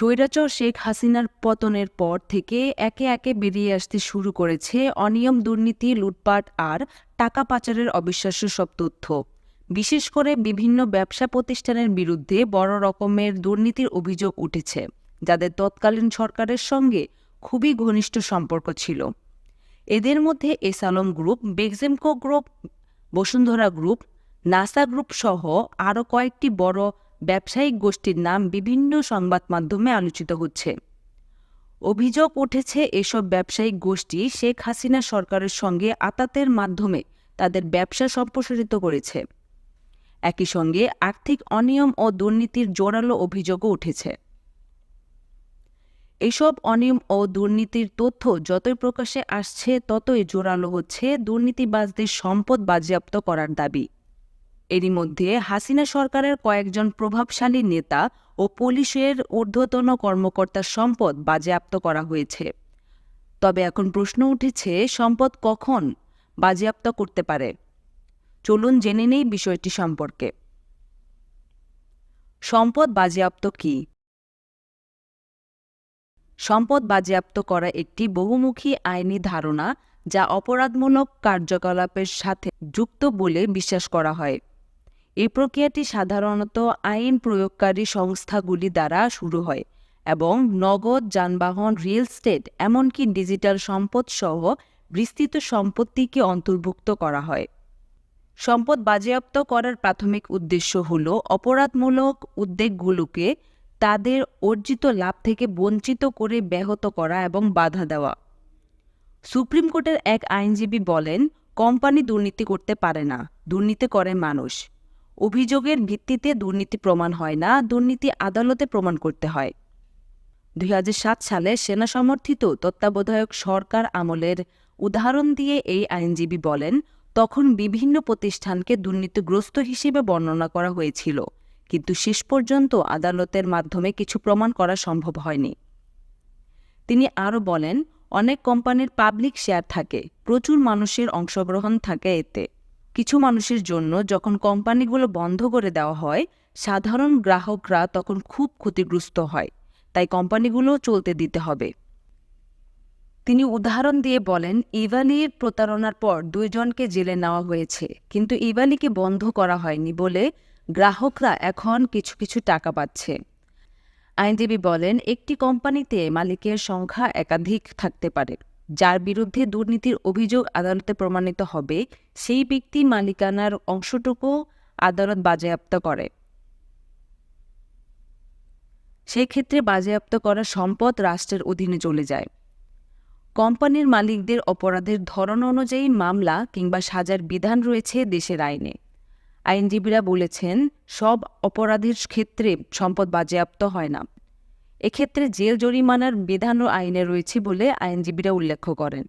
স্বৈরাচার শেখ হাসিনার পতনের পর থেকে একে একে বেরিয়ে আসতে শুরু করেছে অনিয়ম, দুর্নীতি, লুটপাট আর টাকা পাচারের অবিশ্বাস্য সব তথ্য। বিশেষ করে বিভিন্ন ব্যবসা প্রতিষ্ঠানের বিরুদ্ধে বড় রকমের দুর্নীতির অভিযোগ উঠেছে, যাদের তৎকালীন সরকারের সঙ্গে খুবই ঘনিষ্ঠ সম্পর্ক ছিল। এদের মধ্যে S Alam group, Beximco group, Bashundhara group, Nassa group সহ আরও কয়েকটি বড় ব্যবসায়িক গোষ্ঠীর নাম বিভিন্ন সংবাদ মাধ্যমে আলোচিত হচ্ছে। অভিযোগ উঠেছে, এসব ব্যবসায়িক গোষ্ঠী শেখ হাসিনা সরকারের সঙ্গে আতাতের মাধ্যমে তাদের ব্যবসা সম্প্রসারিত করেছে। একই সঙ্গে আর্থিক অনিয়ম ও দুর্নীতির জোরালো অভিযোগও উঠেছে। এসব অনিয়ম ও দুর্নীতির তথ্য যতই প্রকাশে আসছে, ততই জোরালো হচ্ছে দুর্নীতিবাজদের সম্পদ বাজেয়াপ্ত করার দাবি। এরই মধ্যে হাসিনা সরকারের কয়েকজন প্রভাবশালী নেতা ও পুলিশের ঊর্ধ্বতন কর্মকর্তার সম্পদ বাজেয়াপ্ত করা হয়েছে। তবে এখন প্রশ্ন উঠেছে, সম্পদ কখন বাজেয়াপ্ত করতে পারে? চলুন জেনে নেই বিষয়টি সম্পর্কে। সম্পদ বাজেয়াপ্ত কী? সম্পদ বাজেয়াপ্ত করা একটি বহুমুখী আইনি ধারণা যা অপরাধমূলক কার্যকলাপের সাথে যুক্ত বলে বিশ্বাস করা হয়। এই প্রক্রিয়াটি সাধারণত আইন প্রয়োগকারী সংস্থাগুলি দ্বারা শুরু হয় এবং নগদ, যানবাহন রিয়েল স্টেট এমনকি ডিজিটাল সম্পদ সহ বিস্তৃত সম্পত্তিকে অন্তর্ভুক্ত করা হয়। সম্পদ বাজেয়াপ্ত করার প্রাথমিক উদ্দেশ্য হল অপরাধমূলক উদ্যোগগুলোকে তাদের অর্জিত লাভ থেকে বঞ্চিত করে ব্যাহত করা এবং বাধা দেওয়া। সুপ্রিম কোর্টের এক আইনজীবী বলেন, কোম্পানি দুর্নীতি করতে পারে না, দুর্নীতি করে মানুষ। অভিযোগের ভিত্তিতে দুর্নীতি প্রমাণ হয় না, দুর্নীতি আদালতে প্রমাণ করতে হয়। দুই হাজার সাত সালে সেনা সমর্থিত তত্ত্বাবধায়ক সরকার আমলের উদাহরণ দিয়ে এই আইনজীবী বলেন, তখন বিভিন্ন প্রতিষ্ঠানকে দুর্নীতিগ্রস্ত হিসেবে বর্ণনা করা হয়েছিল, কিন্তু শেষ পর্যন্ত আদালতের মাধ্যমে কিছু প্রমাণ করা সম্ভব হয়নি। তিনি আরও বলেন, অনেক কোম্পানির পাবলিক শেয়ার থাকে, প্রচুর মানুষের অংশগ্রহণ থাকে এতে। কিছু মানুষের জন্য যখন কোম্পানিগুলো বন্ধ করে দেওয়া হয়, সাধারণ গ্রাহকরা তখন খুব ক্ষতিগ্রস্ত হয়, তাই কোম্পানিগুলো চলতে দিতে হবে। তিনি উদাহরণ দিয়ে বলেন, ইভালির প্রতারণার পর দুইজনকে জেলে নেওয়া হয়েছে, কিন্তু ইভালিকে বন্ধ করা হয়নি বলে গ্রাহকরা এখন কিছু কিছু টাকা পাচ্ছে। আইনজীবী বলেন, একটি কোম্পানিতে মালিকের সংখ্যা একাধিক থাকতে পারে। যার বিরুদ্ধে দুর্নীতির অভিযোগ আদালতে প্রমাণিত হবে, সেই ব্যক্তি মালিকানার অংশটুকু আদালত বাজেয়াপ্ত করে। সেই ক্ষেত্রে বাজেয়াপ্ত করা সম্পদ রাষ্ট্রের অধীনে চলে যায়। কোম্পানির মালিকদের অপরাধের ধরন অনুযায়ী মামলা কিংবা সাজার বিধান রয়েছে দেশের আইনে। আইনজীবীরা বলেছেন, সব অপরাধের ক্ষেত্রে সম্পদ বাজেয়াপ্ত হয় না। এক্ষেত্রে জেল জরিমানার বিধানও আইনে রয়েছে বলে আইনজীবীরা উল্লেখ করেন।